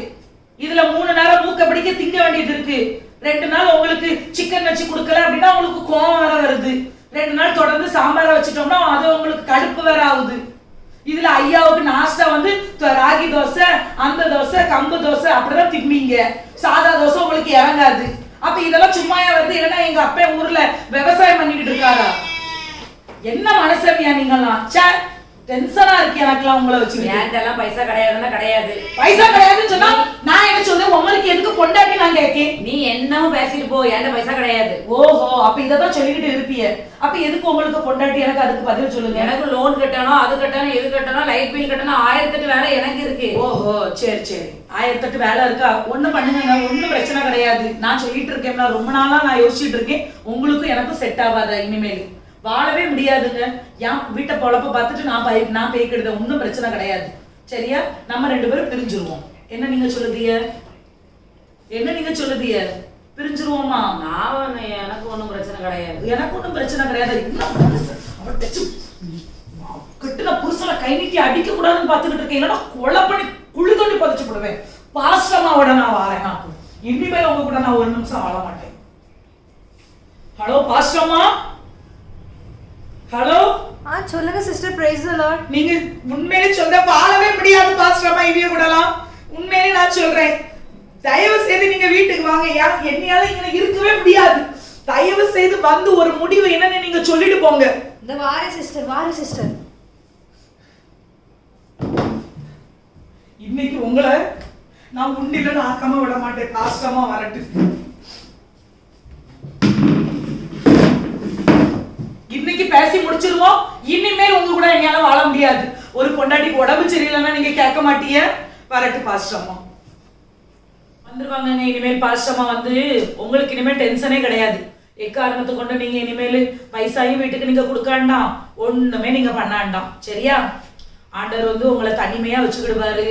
இதுல மூணு நேரம் மூக்க பிடிக்க திங்க வேண்டியது இருக்கு. ரெண்டு நாள் உங்களுக்கு சிக்கன் வச்சு கொடுக்கல அப்படின்னா உங்களுக்கு கோவம் வேற வருது. ரெண்டு நாள் தொடர்ந்து சாம்பாரை வச்சுட்டோம்னா அது உங்களுக்கு கடுப்பு வேற ஆகுது. இதுல ஐயாவுக்கு நாஸ்டா வந்து ராகி தோசை அந்த தோசை கம்பு தோசை அப்படிதான் திம்மிங்க சாதா தோசை உங்களுக்கு இறங்காது. அப்ப இதெல்லாம் சும்மாயா வருது. இல்லைன்னா எங்க அப்பா ஊர்ல விவசாயம் பண்ணிக்கிட்டு இருக்காரா? என்ன மனசவியா நீங்கெல்லாம் சார் டென்ஷனா இருக்கு எனக்கெல்லாம் உங்களை வச்சு எல்லாம் பைசா கிடையாதுன்னா கிடையாது. பைசா கிடையாதுன்னு சொன்னா நான் என்ன சொல்றேன்? உங்களுக்கு எதுக்கு பொண்டாட்டி நான் கேட்கேன்? நீ என்னவும் பேசிட்டு போ ஏன்டா பைசா கிடையாது. ஓஹோ அப்ப இததான் சொல்லிக்கிட்டு இருப்பிய. அப்ப எதுக்கு உங்களுக்கு பொண்டாட்டி? எனக்கு அதுக்கு பதில் சொல்லுங்க. எனக்கு லோன் கட்டணும் அது கட்டணும் இது கட்டணும் லைட் பில் கட்டணும் ஆயிரத்தெட்டு வேலை எனக்கு இருக்கு. ஓஹோ சரி சரி. ஆயிரத்தெட்டு வேலை இருக்கா? ஒண்ணு பண்ணுங்க ஒண்ணும் பிரச்சனை கிடையாது. நான் சொல்லிட்டு இருக்கேன். ரொம்ப நாளா நான் யோசிச்சுட்டு இருக்கேன். உங்களுக்கும் எனக்கும் செட் ஆகாதா இனிமேல்? வாழவே முடியாதுங்க. என் வீட்டை பொழப்ப பார்த்துட்டு நான் பய நான் பேய்க்கிடுத ஒன்றும் பிரச்சனை கிடையாது. சரியா? நம்ம ரெண்டு பேரும் பிரிஞ்சிருவோம். என்ன நீங்க சொல்லுதீங்க? என்ன நீங்க சொல்லுதீங்க? பிரிஞ்சிருவோமா? நான் எனக்கு ஒன்றும் பிரச்சனை கிடையாது. எனக்கு ஒன்றும் பிரச்சனை கிடையாது. இன்னும் கட்டுன புருஷனை கை நீட்டி அடிக்க கூடாதுன்னு பார்த்துக்கிட்டு இருக்கேன். இல்லைன்னா கொலை பண்ணி குழி தோண்டி புதைச்சு போடுவேன். பாஸ்டமாவோட நான் வாரேன் இனிமேல் உங்க கூட நான் ஒரு நிமிஷம் வாழ மாட்டேன். ஹலோ பாஸ்டமா ஹலோ ஆ சொல்லுங்க சிஸ்டர் பிரைஸ் லார்ட் நீங்க உண்மையிலே சொல்ற வாழவே முடியாது பாஸ்டமா இவிய கூடலாம் உண்மையிலே நான் சொல்றேன். தயவு செய்து நீங்க வீட்டுக்கு வாங்க. என்னையால இங்க இருக்கவே முடியாது. தயவு செய்து வந்து ஒரு முடிவு என்னன்னு நீங்க சொல்லிட்டு போங்க. இந்த வார சிஸ்டர் வார சிஸ்டர் இன்னைக்கு உங்களை நான் உண்டில ஆக்காம விட மாட்டேன். காஷ்டமா வரட்டு. இன்னைக்கு பேசி முடிச்சிருவோம். இனிமேல் உங்க கூட என்னால வாழ முடியாது. ஒரு பொண்டாட்டிக்கு உடம்பு சரியில்லைன்னா நீங்க கேட்க மாட்டீங்க. வரட்டு பாஸ்டமா வந்துருவாங்க இனிமேல் பாஸ்டமா வந்து உங்களுக்கு இனிமேல் டென்ஷனே கிடையாது. எக்காரணத்தை கொண்டு நீங்க இனிமேல் பைசாயும் வீட்டுக்கு நீங்க கொடுக்க வேண்டாம். ஒண்ணுமே நீங்க பண்ண வேண்டாம். சரியா? ஆண்டவர் வந்து உங்களை தனிமையா வச்சுக்கிடுவாரு.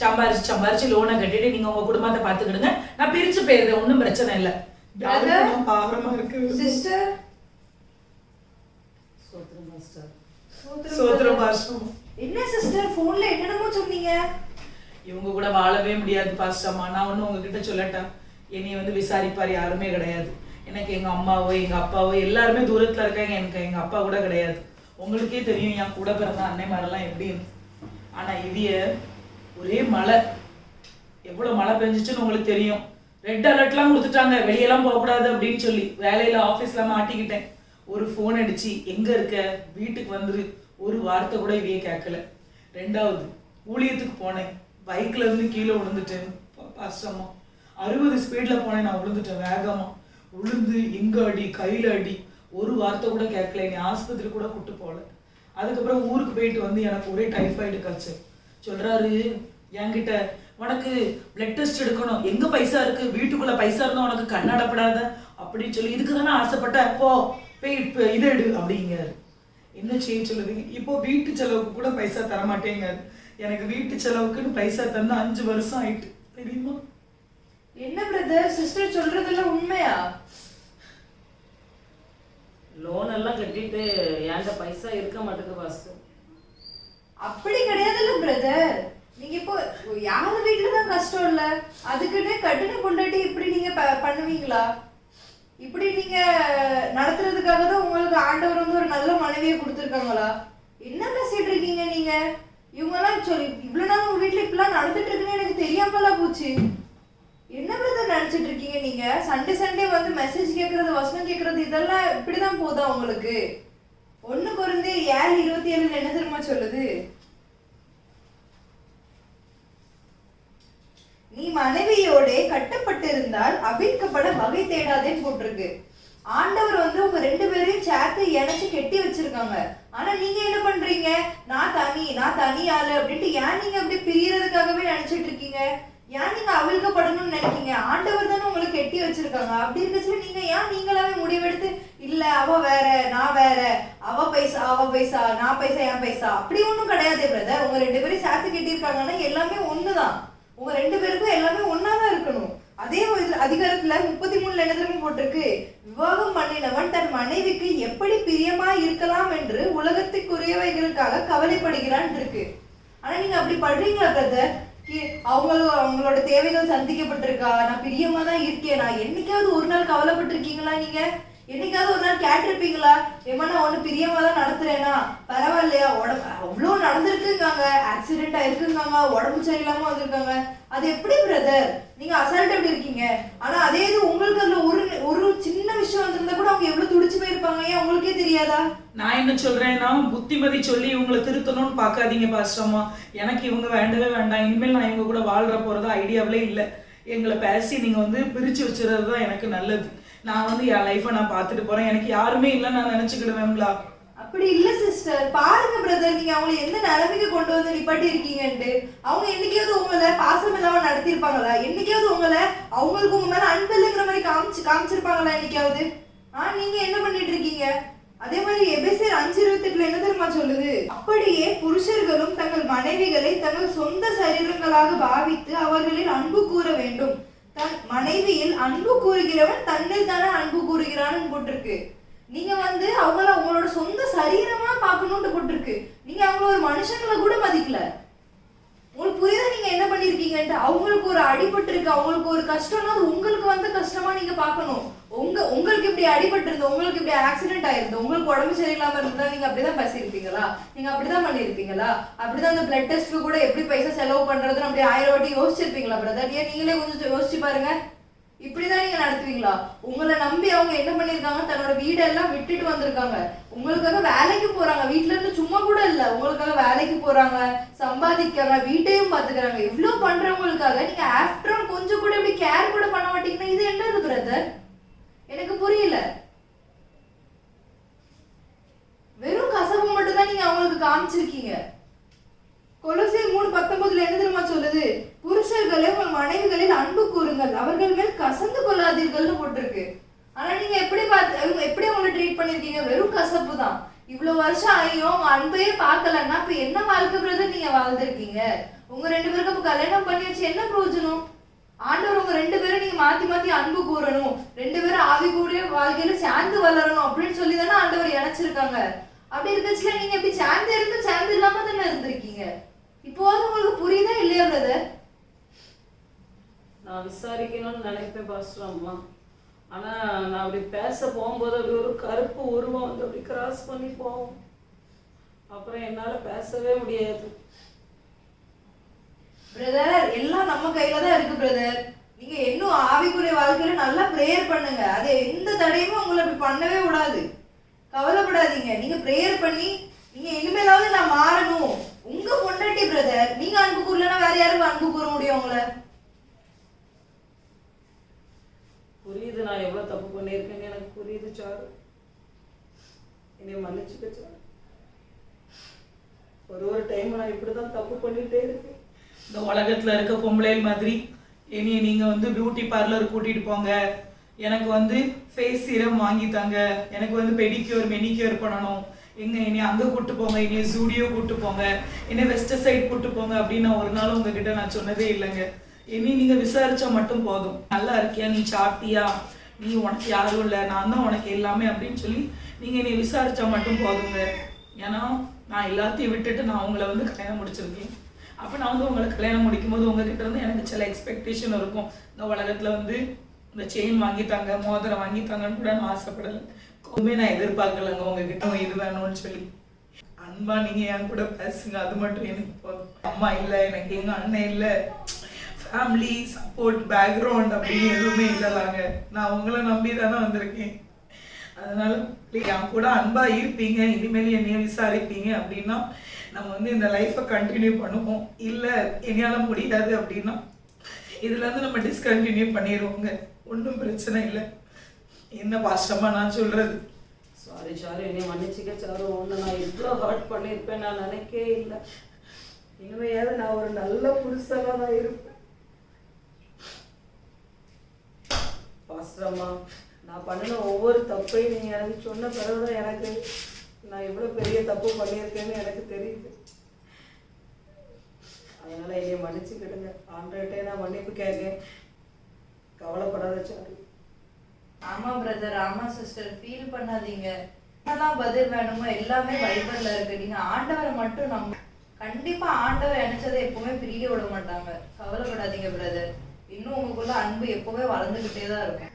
சம்பாரிச்சு சம்பாரிச்சு லோனை கட்டிட்டு நீங்க உங்க குடும்பத்தை பாத்துக்கிடுங்க நான் பிரிச்சு போயிருந்தேன் ஒண்ணும் பிரச்சனை இல்ல. இருக்கு. சிஸ்டர் பாஸ்டம் என்ன சிஸ்டர் போன்ல என்னென்னமோ சொன்னீங்க? இவங்க கூட வாழவே முடியாது பாஸ்டம்மா நான் ஒண்ணு உங்ககிட்ட சொல்லட்டா? என்னைய வந்து விசாரிப்பார் யாருமே கிடையாது. எனக்கு எங்க அம்மாவோ எங்க அப்பாவோ எல்லாருமே தூரத்துல இருக்காங்க. எனக்கு எங்க அப்பா கூட கிடையாது. உங்களுக்கே தெரியும் என் கூட பிறந்த அன்னை மாதிரிலாம் எப்படின்னு ஆனா இவிய ஒரே மழை. எவ்வளவு மழை பெஞ்சிச்சுன்னு உங்களுக்கு தெரியும். ரெட் அலர்ட்லாம் கொடுத்துட்டாங்க. வெளியெல்லாம் போகக்கூடாது அப்படின்னு சொல்லி. வேலையில ஆபீஸ்ல மாட்டிக்கிட்டேன். ஒரு ஃபோன் அடிச்சு எங்க இருக்க? வீட்டுக்கு வந்துரு. ஒரு வார்த்தை கூட இவையே கேட்கல. ரெண்டாவது ஊழியத்துக்கு போனேன். பைக்ல இருந்து கீழே விழுந்துட்டேன். ப- கஷ்டமா அறுபது ஸ்பீட்ல போனேன் நான் விழுந்துட்டேன் வேகமா. உளுந்து இங்க அடி கையில அடி. ஒரு வார்த்தை கூட கேட்கல. நீ ஆஸ்பத்திரி கூட கூட்டு போகல. அதுக்கப்புறம் ஊருக்கு போயிட்டு வந்து எனக்கு ஒரே டைஃபாய்டு காய்ச்சல் சொல்றாரு என்கிட்ட உனக்கு பிளட் டெஸ்ட் எடுக்கணும். எங்க பைசா இருக்கு? வீட்டுக்குள்ள பைசா இருந்தா உனக்கு கண்ணாடப்படாத. அப்படின்னு சொல்லி இதுக்கு தானே ஆசைப்பட்ட? அப்போ போய் இப்ப இதை எடு அப்படிங்கிறாரு. என்ன செய்ய சொல்லுவீங்க இப்போ வீட்டு செலவுக்கு கூட பைசா தர மாட்டேங்காரு எனக்கு வீட்டு செலவுக்குன்னு பைசா தந்து அஞ்சு வருஷம் ஆயிட்டு. தெரியுமா? என்ன பிரதர் சிஸ்டர் சொல்றதெல்லாம் உண்மையா? லோன் எல்லாம் கட்டிட்டு என்கிட்ட பைசா இருக்க மாட்டேங்குது பாஸ்டர் அப்படி கிடையாதுல்ல பிரதர் நீங்க இப்போ யார் வீட்டுல தான் கஷ்டம் இல்ல? அதுக்குன்னு கட்டின பொண்டாட்டி இப்படி நீங்க ப- பண்ணுவீங்களா? இப்படி நீங்க நடத்துறதுக்காக தான் உங்களுக்கு ஆண்டவர் வந்து ஒரு நல்ல மனைவியை கொடுத்துருக்காங்களா? என்ன பேசிட்டு இருக்கீங்க நீங்க? இவங்கெல்லாம் சொல்லி இவ்வளவு நாள் உங்க வீட்டுல இப்படிலாம் நடந்துட்டு இருக்குன்னு எனக்கு தெரியாமலாம் போச்சு. என்ன பிரதர் நினைச்சிட்டு இருக்கீங்க நீங்க? சண்டே சண்டே வந்து மெசேஜ் கேட்கறது வசனம் கேட்கறது இதெல்லாம் இப்படிதான் போதா உங்களுக்கு? ஒண்ணு குறைந்து ஏழு இருபத்தி ஏழுல என்ன தெரியுமா சொல்லுது? நீ மனைவியோட கட்டப்பட்டிருந்தால் அவிழ்க்கப்பட வகை தேடாதேன்னு போட்டிருக்கு. ஆண்டவர் வந்து உங்க ரெண்டு பேரையும் சேர்த்து இணைச்சு கெட்டி வச்சிருக்காங்க. ஆனா நீங்க என்ன பண்றீங்க? நான் தனி நான் தனி ஆளு அப்படின்ட்டு ஏன் நீங்க அப்படி பிரியறதுக்காகவே நினைச்சிட்டு இருக்கீங்க? ஏன் நீங்க அவிழ்க்கப்படணும்னு நினைக்கீங்க ஆண்டவர் தானே உங்களை கெட்டி வச்சிருக்காங்க. அப்படி இருக்கச்சுல நீங்க ஏன் நீங்களாவே முடிவெடுத்து இல்ல அவ வேற நான் வேற அவ பைசா அவ பைசா நான் பைசா என் பைசா. அப்படி ஒண்ணும் கிடையாது பிரதர் உங்க ரெண்டு பேரும் சேர்த்து கட்டியிருக்காங்கன்னா எல்லாமே ஒண்ணுதான். உங்க ரெண்டு பேருக்கும் எல்லாமே ஒன்னாதான் இருக்கணும். அதே அதிகாரத்துல முப்பத்தி மூணுல என்ன போட்டிருக்கு? விவாகம் பண்ணினவன் தன் மனைவிக்கு எப்படி பிரியமா இருக்கலாம் என்று உலகத்துக்குரியவைகளுக்காக கவலைப்படுகிறான் இருக்கு. ஆனா நீங்க அப்படி படுறீங்களா பிரதர் அவங்களும் அவங்களோட தேவைகள் சந்திக்கப்பட்டிருக்கா? நான் பிரியமா தான் இருக்கேன். நான் என்னைக்காவது ஒரு நாள் கவலைப்பட்டிருக்கீங்களா நீங்க? என்னைக்காவது ஒரு நாள் கேட்டிருப்பீங்களா? ஏமா நான் ஒண்ணு பிரியமா தான் நடத்துறேனா? பரவாயில்லையா உடம்பு அவ்வளோ நடந்திருக்குங்காங்க. ஆக்சிடென்ட் ஆயிருக்குங்காங்க உடம்பு சரியில்லாம வந்திருக்காங்க. அது எப்படி பிரதர் நீங்க அசால்ட் எப்படி இருக்கீங்க? ஆனா அதே இது உங்களுக்கு அதுல ஒரு ஒரு சின்ன விஷயம் வந்திருந்தா கூட அவங்க எவ்வளவு துடிச்சு போயிருப்பாங்க? ஏன் உங்களுக்கே தெரியாதா? நான் என்ன சொல்றேன்னா புத்திமதி சொல்லி இவங்களை திருத்தணும்னு பார்க்காதீங்க பாஸ்டம்மா எனக்கு இவங்க வேண்டவே வேண்டாம். இனிமேல் நான் இவங்க கூட வாழ்ற போறது ஐடியாவிலே இல்லை. எங்களை பேசி நீங்க வந்து பிரிச்சு வச்சுறது தான் எனக்கு நல்லது. நான் வந்து என் லைஃப்பை நான் பார்த்துட்டு போறேன். எனக்கு யாருமே இல்லை நான் நினைச்சுக்கிடுவேங்களா அப்படி இல்ல சிஸ்டர் பாருங்க பிரதர் நீங்க அவங்களை எந்த நிலைமைக்கு கொண்டு வந்து நிப்பாட்டி இருக்கீங்கன்ட்டு அவங்க என்னைக்காவது உங்களை பாசம் இல்லாம நடத்திருப்பாங்களா என்னைக்காவது உங்களை அவங்களுக்கு உங்க மேல அன்பு இல்லைங்கிற மாதிரி காமிச்சு காமிச்சிருப்பாங்களா என்னைக்காவது? ஆ நீங்க என்ன பண்ணிட்டு இருக்கீங்க அதே மாதிரி எபேசியர் அஞ்சு இருபத்தெட்டுல என்ன தெரியுமா சொல்லுது? அப்படியே புருஷர்களும் தங்கள் மனைவிகளை தங்கள் சொந்த சரீரங்களாக பாவித்து அவர்களில் அன்பு கூற வேண்டும். தன் மனைவியில் அன்பு கூறுகிறவன் தன்னில் தானே அன்பு கூறுகிறான்னு போட்டிருக்கு. நீங்க வந்து அவங்கள உங்களோட சொந்த சரீரமா பார்க்கணும்னு போட்டிருக்கு. நீங்க அவங்கள ஒரு மனுஷங்களை கூட மதிக்கல. உங்களுக்கு புரியுதா நீங்க என்ன பண்ணிருக்கீங்கன்ட்டு அவங்களுக்கு ஒரு அடிபட்டு இருக்கு அவங்களுக்கு ஒரு கஷ்டம்னா அது உங்களுக்கு வந்து கஷ்டமா நீங்க பார்க்கணும். உங்க உங்களுக்கு இப்படி அடிபட்டு இருந்து உங்களுக்கு இப்படி ஆக்சிடென்ட் ஆயிருந்து உங்களுக்கு உடம்பு சரியில்லாம இருந்தா நீங்க அப்படிதான் பேசியிருப்பீங்களா? நீங்க அப்படிதான் பண்ணிருப்பீங்களா அப்படிதான் அந்த பிளட் டெஸ்ட் கூட எப்படி பைசா செலவு பண்றதுன்னு அப்படி ஆயிரம் வாட்டி யோசிச்சிருப்பீங்களா பிரதர் ஏன் நீங்களே கொஞ்சம் யோசிச்சு பாருங்க. இப்படிதான் நீங்க நடத்துவீங்களா? உங்களை நம்பி அவங்க என்ன பண்ணிருக்காங்க தன்னோட வீடெல்லாம் விட்டுட்டு வந்திருக்காங்க. உங்களுக்காக வேலைக்கு போறாங்க. வீட்ல இருந்து சும்மா கூட இல்ல. உங்களுக்காக வேலைக்கு போறாங்க சம்பாதிக்கிறாங்க வீட்டையும் பாத்துக்கிறாங்க இவ்ளோ பண்றவங்களுக்காக நீங்க ஆஃப்டர் கொஞ்சம் கூட இப்படி கேர் கூட பண்ண மாட்டீங்கன்னா இது என்னது பிரதர் எனக்கு புரியல வெறும் கசப்பு மட்டும் தான் நீங்க அவங்களுக்கு காமிச்சிருக்கீங்க கொலோசியர் மூணு பத்தொன்பதுல என்ன தெரியுமா சொல்லுது புருஷர்களே உங்கள் மனைவிகளில் அன்பு கூறுங்கள் அவர்கள் மேல் கசந்து கொள்ளாதீர்கள்னு போட்டிருக்கு ஆனா நீங்க எப்படி பார்த்து இவங்க எப்படி அவங்களை ட்ரீட் பண்ணிருக்கீங்க வெறும் கசப்பு தான் இவ்வளவு வருஷம் ஆகியும் உங்க அன்பையே பார்க்கலன்னா இப்ப என்ன வாழ்க்கை பிரதர் நீங்க வாழ்ந்திருக்கீங்க உங்க ரெண்டு பேருக்கு அப்ப கல்யாணம் பண்ணி வச்சு என்ன பிரயோஜனம் ஆண்டவர் உங்க ரெண்டு பேரும் நீங்க மாத்தி மாத்தி அன்பு கூறணும் ரெண்டு பேரும் ஆவி கூடிய வாழ்க்கையில சேர்ந்து வளரணும் அப்படின்னு சொல்லி தானே ஆண்டவர் இணைச்சிருக்காங்க அப்படி இருக்கச்சுல நீங்க இப்படி சேர்ந்து இருந்து சேர்ந்து இல்லாம தானே இருந்திருக்கீங்க இப்போது உங்களுக்கு புரியுதா இல்லையா பிரதர் நான் விசாரிக்கணும்னு நினைப்பேன் பாஸ்டர் அம்மா ஆனா நான் அப்படி பேச போகும்போது அப்படி ஒரு கருப்பு உருவம் வந்து அப்படி கிராஸ் பண்ணி போகும் அப்புறம் என்னால பேசவே முடியாது பிரதர் எல்லாம் நம்ம கையில தான் இருக்கு பிரதர் நீங்க இன்னும் ஆவிக்குரிய வாழ்க்கையில நல்லா ப்ரேயர் பண்ணுங்க. அது எந்த தடையுமே உங்களை அப்படி பண்ணவே விடாது. கவலைப்படாதீங்க. நீங்க ப்ரேயர் பண்ணி நீங்க இனிமேலாவது நான் மாறணும். உங்க பொண்டாட்டி பிரதர் நீங்க அன்பு கூறலன்னா வேற யாரும் அன்பு கூற முடியும் உங்களை? புரியுது நான் எவ்வளவு தப்பு பண்ணியிருக்கேன்னு எனக்கு புரியுது சாரு. என்னை மன்னிச்சுக்க சாரு. ஒரு ஒரு டைம் நான் இப்படிதான் தப்பு பண்ணிட்டே இருக்கேன். இந்த உலகத்தில் இருக்க பொம்பளைகள் மாதிரி. இனி நீங்கள் வந்து பியூட்டி பார்லர் கூட்டிகிட்டு போங்க. எனக்கு வந்து ஃபேஸ் சீரம் வாங்கி தாங்க. எனக்கு வந்து பெடிக்யூர் மெனிக்யூர் பண்ணணும். எங்க இனி அங்கே கூட்டு போங்க இனி ஜூடியோ கூட்டு போங்க. இனி வெஸ்ட் சைட் கூட்டு போங்க அப்படின்னு நான் ஒரு நாள் உங்ககிட்ட நான் சொன்னதே இல்லைங்க. இனி நீங்கள் விசாரிச்சா மட்டும் போதும். நல்லா இருக்கியா? நீ சாப்பிட்டியா? நீ உனக்கு யாரும் இல்லை. நான் தான் உனக்கு எல்லாமே அப்படின்னு சொல்லி நீங்கள் நீ விசாரிச்சா மட்டும் போதுங்க. ஏன்னா நான் எல்லாத்தையும் விட்டுட்டு நான் உங்களை வந்து கல்யாணம் முடிச்சிருக்கேன். அப்போ நான் வந்து உங்களை கல்யாணம் முடிக்கும் போது உங்ககிட்ட இருந்து எனக்கு சில எக்ஸ்பெக்டேஷன் இருக்கும். இந்த உலகத்துல வந்து இந்த செயின் வாங்கிட்டாங்க மோதிரம் வாங்கிட்டாங்கன்னு கூட நான் ஆசைப்படலை. எதுவுமே நான் எதிர்பார்க்கலங்க உங்ககிட்ட இது வேணும்னு சொல்லி. அன்பா நீங்க என் கூட பேசுங்க அது மட்டும் எனக்கு போதும். அம்மா இல்லை எனக்கு எங்க அண்ணன் இல்லை. ஃபேமிலி சப்போர்ட் பேக்ரவுண்ட் அப்படின்னு எதுவுமே இல்லைலாங்க நான் உங்களை நம்பி தானே வந்திருக்கேன். அதனால என் கூட அன்பா இருப்பீங்க இனிமேல் என்னைய விசாரிப்பீங்க அப்படின்னா நம்ம வந்து இந்த லைஃப்பை கண்டினியூ பண்ணுவோம். இல்லை என்னால் முடியாது அப்படின்னா இதுல இருந்து நம்ம டிஸ்கண்டினியூ பண்ணிடுவோங்க ஒன்றும் பிரச்சனை இல்லை. என்ன பாஷ்டமா நான் சொல்றது? சாரி சாரு என்னை மன்னிச்சுக்க சாரு ஒன்று நான் இவ்வளோ ஹர்ட் பண்ணியிருப்பேன் நான் நினைக்கவே இல்லை. இனிமையாவது நான் ஒரு நல்ல புருஷனாக தான் இருப்பேன். பாஸ்டரம்மா நான் பண்ணின ஒவ்வொரு தப்பையும் நீங்கள் எனக்கு சொன்ன பிறகு தான் எனக்கு நான் எவ்வளோ பெரிய தப்பு பண்ணியிருக்கேன்னு எனக்கு தெரியுது. அதனால என்னை மன்னிச்சுக்கிடுங்க. ஆண்டர்கிட்டே நான் மன்னிப்பு கேட்கேன் கவலைப்படாத சாரு. ஆமா பிரதர் ஆமா சிஸ்டர் ஃபீல் பண்ணாதீங்க. என்னதான் பதில் வேணுமோ எல்லாமே பைபிள்ல இருக்கு. நீங்க ஆண்டவரை மட்டும் நம்ம கண்டிப்பா ஆண்டவர் நினைச்சதை எப்பவுமே பிரிய விட மாட்டாங்க. கவலைப்படாதீங்க பிரதர் இன்னும் உங்களுக்குள்ள அன்பு எப்பவுமே வளர்ந்துகிட்டே தான் இருக்கும்.